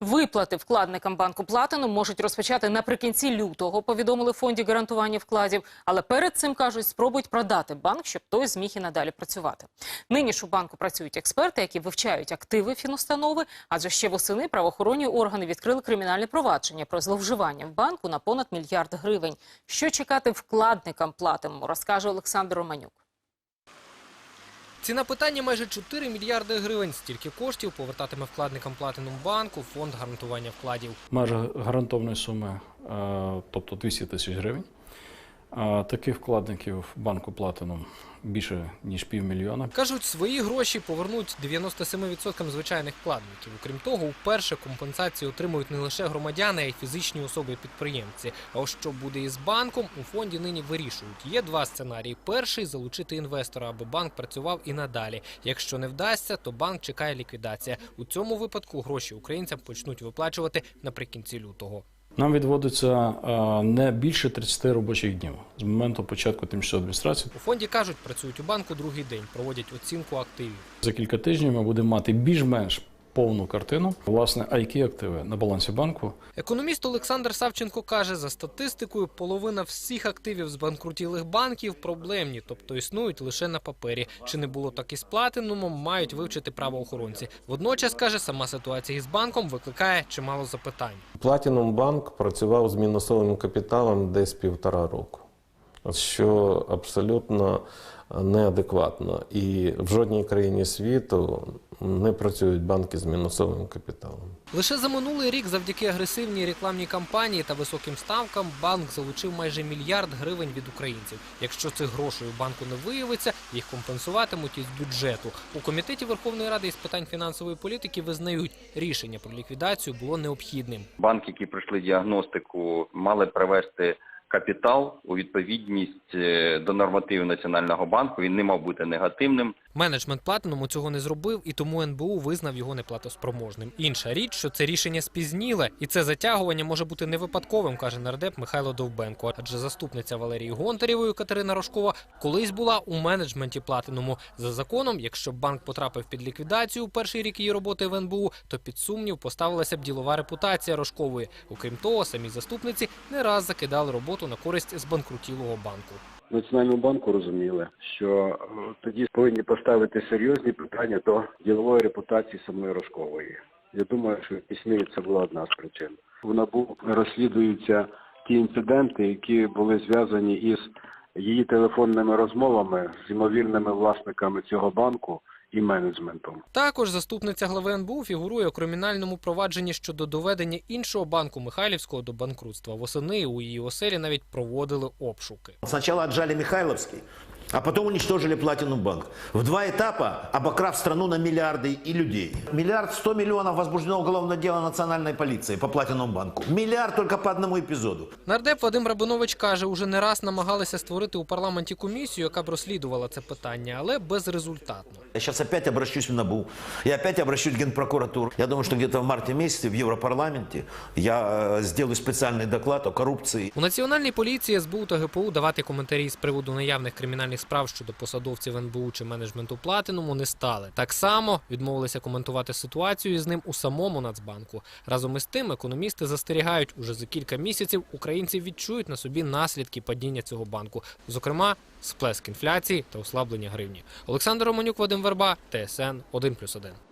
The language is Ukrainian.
Виплати вкладникам банку Платинум можуть розпочати наприкінці лютого, повідомили в фонді гарантування вкладів. Але перед цим кажуть, спробують продати банк, щоб той зміг і надалі працювати. Нині ж у банку працюють експерти, які вивчають активи фінустанови, адже ще восени правоохоронні органи відкрили кримінальне провадження про зловживання в банку на понад мільярд гривень. Що чекати вкладникам Платинуму, розкаже Олександр Романюк. Ціна питання майже 4 мільярди гривень. Стільки коштів повертатиме вкладникам Платинум банку фонд гарантування вкладів. Межа гарантовної суми, е, тобто 200 тисяч гривень. Таких вкладників банку Platinum більше ніж півмільйона. Кажуть, свої гроші повернуть 97% звичайних вкладників. Окрім того, вперше компенсацію отримують не лише громадяни, а й фізичні особи-підприємці. А ось що буде із банком, у фонді нині вирішують. Є два сценарії. Перший залучити інвестора, аби банк працював і надалі. Якщо не вдасться, то банк чекає ліквідація. У цьому випадку гроші українцям почнуть виплачувати наприкінці лютого. Нам відводиться е, не більше 30 робочих днів з моменту початку тимчасової адміністрації. У фонді кажуть, працюють у банку другий день, проводять оцінку активів. За кілька тижнів ми будемо мати більш-менш повну картину. Власне, а які активи на балансі банку Економіст Олександр Савченко каже, за статистикою, половина всіх активів збанкрутілих банків проблемні, тобто існують лише на папері. Чи не було так і з платинумом, мають вивчити правоохоронці. Водночас каже, сама ситуація із банком викликає чимало запитань. Platinum Банк працював з мінусовим капіталом десь півтора року, що абсолютно неадекватно. І в жодній країні світу не працюють банки з мінусовим капіталом. Лише за минулий рік, завдяки агресивній рекламній кампанії та високим ставкам, банк залучив майже мільярд гривень від українців. Якщо цих грошей у банку не виявиться, їх компенсуватимуть із бюджету. У комітеті Верховної Ради із питань фінансової політики визнають, рішення про ліквідацію було необхідним. банки, які пройшли діагностику, мали привести капітал у відповідність е, до нормативів Національного банку. Він не мав бути негативним. Менеджмент Платинуму цього не зробив, і тому НБУ визнав його неплатоспроможним. Інша річ, що це рішення спізніле, і це затягування може бути не випадковим, каже нардеп Михайло Довбенко. Адже заступниця Валерії Гонтарєвої Катерина Рожкова колись була у менеджменті Платинуму. За законом, якщо банк потрапив під ліквідацію у перший рік її роботи в НБУ, то під сумнів поставилася б ділова репутація Рожкової. Окрім того, самі заступниці не раз закидали роботу на користь збанкрутілого банку. Національному банку розуміли, що е, тоді повинні поставити серйозні питання до ділової репутації самої Рожкової. Я думаю, що письмі це була одна з причин. В НАБУ розслідуються ті інциденти, які були зв'язані із її телефонними розмовами з ймовірними власниками цього банку і менеджментом. Також заступниця глави НБУ фігурує у кримінальному провадженні щодо доведення іншого банку Михайлівського до банкрутства. Восени у її оселі навіть проводили обшуки. Спочатку віджали Михайловский, а потом уничтожили Платинум банк. В два этапа обокрав страну на миллиарды и людей. Миллиард сто миллионов возбуждено уголовное дело национальной полиции по Платинум банку. Миллиард только по одному эпизоду. Нардеп Вадим Рабинович каже, уже не раз намагалися створити у парламенті комісію, яка б розслідувала це питання, але безрезультатно. Я сейчас опять обращусь в НАБУ. Я опять обращусь в Генпрокуратуру. Я думаю, что где-то в марте месяце в Европарламенте я э, сделаю специальный доклад о коррупции У національній поліції СБУ та ГПУ давати коментарі з приводу наявних кримінальних справ щодо посадовців НБУ чи менеджменту Платинуму не стали. Так само відмовилися коментувати ситуацію з ним у самому Нацбанку. Разом із тим, економісти застерігають, уже за кілька місяців українці відчують на собі наслідки падіння цього банку, зокрема, сплеск інфляції та ослаблення гривні. Олександр Романюк, Вадим Верба, ТСН 1+,1.